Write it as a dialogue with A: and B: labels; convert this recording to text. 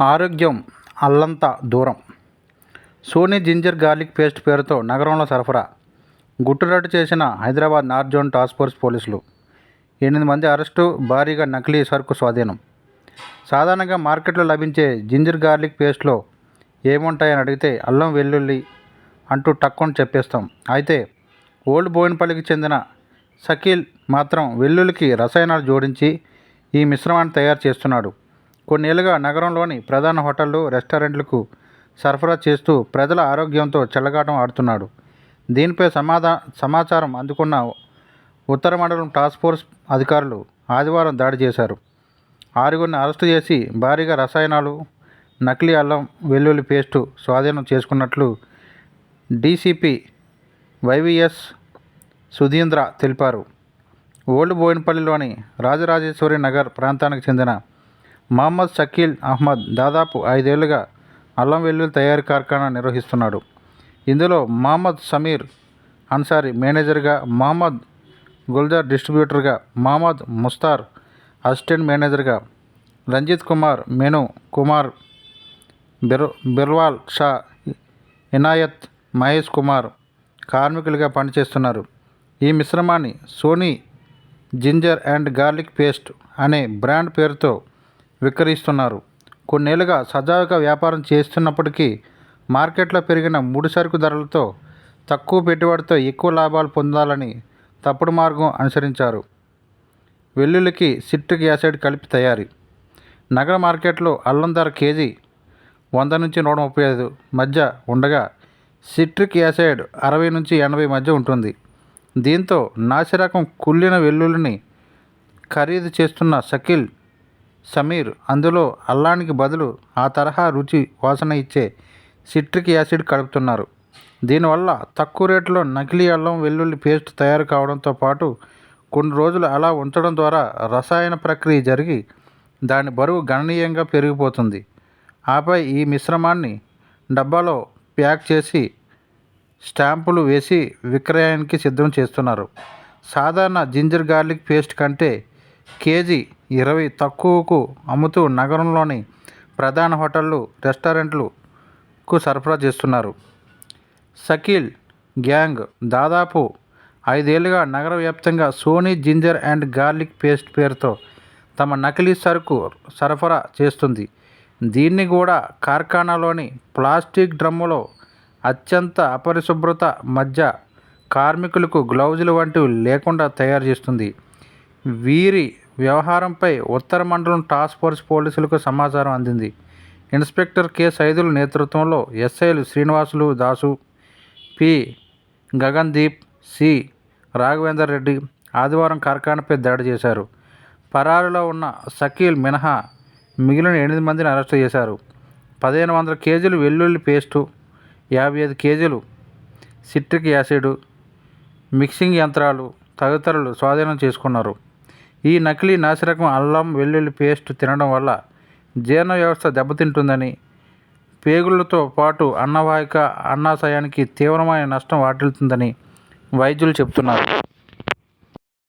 A: ఆరోగ్యం అల్లంత దూరం. సోనీ జింజర్ గార్లిక్ పేస్ట్ పేరుతో నగరంలో సరఫరా. గుట్టురట్టు చేసిన Hyderabad north zone task force పోలీసులు. ఎనిమిది మంది అరెస్టు భారీగా నకిలీ సరుకు స్వాధీనం. సాధారణంగా మార్కెట్లో లభించే జింజర్ గార్లిక్ పేస్ట్లో ఏముంటాయని అడిగితే అల్లం వెల్లుల్లి అంటూ టక్కుని చెప్పేస్తాం. అయితే ఓల్డ్ బోయినపల్లికి చెందిన షకీల్ మాత్రం వెల్లుల్లికి రసాయనాలు జోడించి ఈ మిశ్రమాన్ని తయారు చేస్తున్నాడు. కొన్నేళ్ళుగా నగరంలోని ప్రధాన హోటళ్ళు రెస్టారెంట్లకు సరఫరా చేస్తూ ప్రజల ఆరోగ్యంతో చెల్లగాటం ఆడుతున్నాడు. దీనిపై సమాధా సమాచారం అందుకున్న ఉత్తర మండలం టాస్క్ ఫోర్స్ అధికారులు ఆదివారం దాడి చేశారు. ఆరుగురిని అరెస్టు చేసి భారీగా రసాయనాలు నకిలీ అల్లం వెల్లుల్లి పేస్టు స్వాధీనం చేసుకున్నట్లు డీసీపీ వైవిఎస్ సుధీంద్ర తెలిపారు. ఓల్డ్ బోయినపల్లిలోని రాజరాజేశ్వరి నగర్ ప్రాంతానికి చెందిన మహమ్మద్ షకీల్ అహ్మద్ దాదాపు ఐదేళ్ళుగా అల్లం వెల్లుల్లి తయారీ కార్ఖానా నిర్వహిస్తున్నాడు. ఇందులో మహమ్మద్ సమీర్ అన్సారీ మేనేజర్గా మహమ్మద్ గుల్జార్ డిస్ట్రిబ్యూటర్గా మహమ్మద్ ముస్తార్ అసిస్టెంట్ మేనేజర్గా రంజిత్ కుమార్ మెను కుమార్ బిర్ బిర్వాల్ షా ఇనాయత్ మహేష్ కుమార్ కార్మికులుగా పనిచేస్తున్నారు. ఈ మిశ్రమాన్ని Sony ginger and garlic paste అనే బ్రాండ్ పేరుతో విక్రయిస్తున్నారు. కొన్నేళ్ళుగా సజావుగా వ్యాపారం చేస్తున్నప్పటికీ మార్కెట్లో పెరిగిన ముడి సరుకు ధరలతో తక్కువ పెట్టుబడితో ఎక్కువ లాభాలు పొందాలని తప్పుడు మార్గం అనుసరించారు. వెల్లుల్లికి సిట్రిక్ యాసిడ్ కలిపి తయారీ. నగర మార్కెట్లో అల్లం ధర కేజీ వంద నుంచి నూట ముప్పై ఐదు మధ్య ఉండగా సిట్రిక్ యాసిడ్ అరవై నుంచి ఎనభై మధ్య ఉంటుంది. దీంతో నాసిరకం కుళ్ళిన వెల్లుల్లిని ఖరీదు చేస్తున్న సకిల్ సమీర్. అందులో అల్లానికి బదులు ఆ తరహా రుచి వాసన ఇచ్చే సిట్రిక్ యాసిడ్ కలుపుతున్నారు. దీనివల్ల తక్కువ రేటులో నకిలీ అల్లం వెల్లుల్లి పేస్ట్ తయారు కావడంతో పాటు కొన్ని రోజులు అలా ఉంచడం ద్వారా రసాయన ప్రక్రియ జరిగి దాని బరువు గణనీయంగా పెరిగిపోతుంది. ఆపై ఈ మిశ్రమాన్ని డబ్బాలో ప్యాక్ చేసి స్టాంపులు వేసి విక్రయానికి సిద్ధం చేస్తున్నారు. సాధారణ జింజర్ గార్లిక్ పేస్ట్ కంటే కేజీ ఇరవై తక్కువకు అమ్ముతూ నగరంలోని ప్రధాన హోటళ్ళు రెస్టారెంట్లకు సరఫరా చేస్తున్నారు. షకీల్ గ్యాంగ్ దాదాపు ఐదేళ్ళుగా నగర వ్యాప్తంగా Sony ginger and garlic paste పేరుతో తమ నకిలీ సరుకు సరఫరా చేస్తుంది. దీన్ని కూడా కార్ఖానాలోని ప్లాస్టిక్ డ్రమ్ములో అత్యంత అపరిశుభ్రత మధ్య కార్మికులకు గ్లౌజులు వంటివి లేకుండా తయారు చేస్తుంది. వీరి వ్యవహారంపై ఉత్తర మండలం టాస్క్ ఫోర్స్ పోలీసులకు సమాచారం అందింది. Inspector K. సైదుల నేతృత్వంలో ఎస్ఐలు శ్రీనివాసులు దాసు పి. గగన్దీప్ సి. రాఘవేందర్ రెడ్డి ఆదివారం కార్ఖానపై దాడి చేశారు. పరారులో ఉన్న సకీల్ మినహా మిగిలిన ఎనిమిది మందిని అరెస్టు చేశారు. పదిహేను వందల కేజీలు వెల్లుల్లి పేస్టు యాభై ఐదు కేజీలు సిట్రిక్ యాసిడ్ మిక్సింగ్ యంత్రాలు తదితరులు స్వాధీనం చేసుకున్నారు. ఈ నకిలీ నాసిరకం అల్లం వెల్లుల్లి పేస్ట్ తినడం వల్ల జీర్ణ వ్యవస్థ దెబ్బతింటుందని పేగులతో పాటు అన్నవాహిక అన్నాశయానికి తీవ్రమైన నష్టం వాటిల్లుతుందని వైద్యులు చెబుతున్నారు.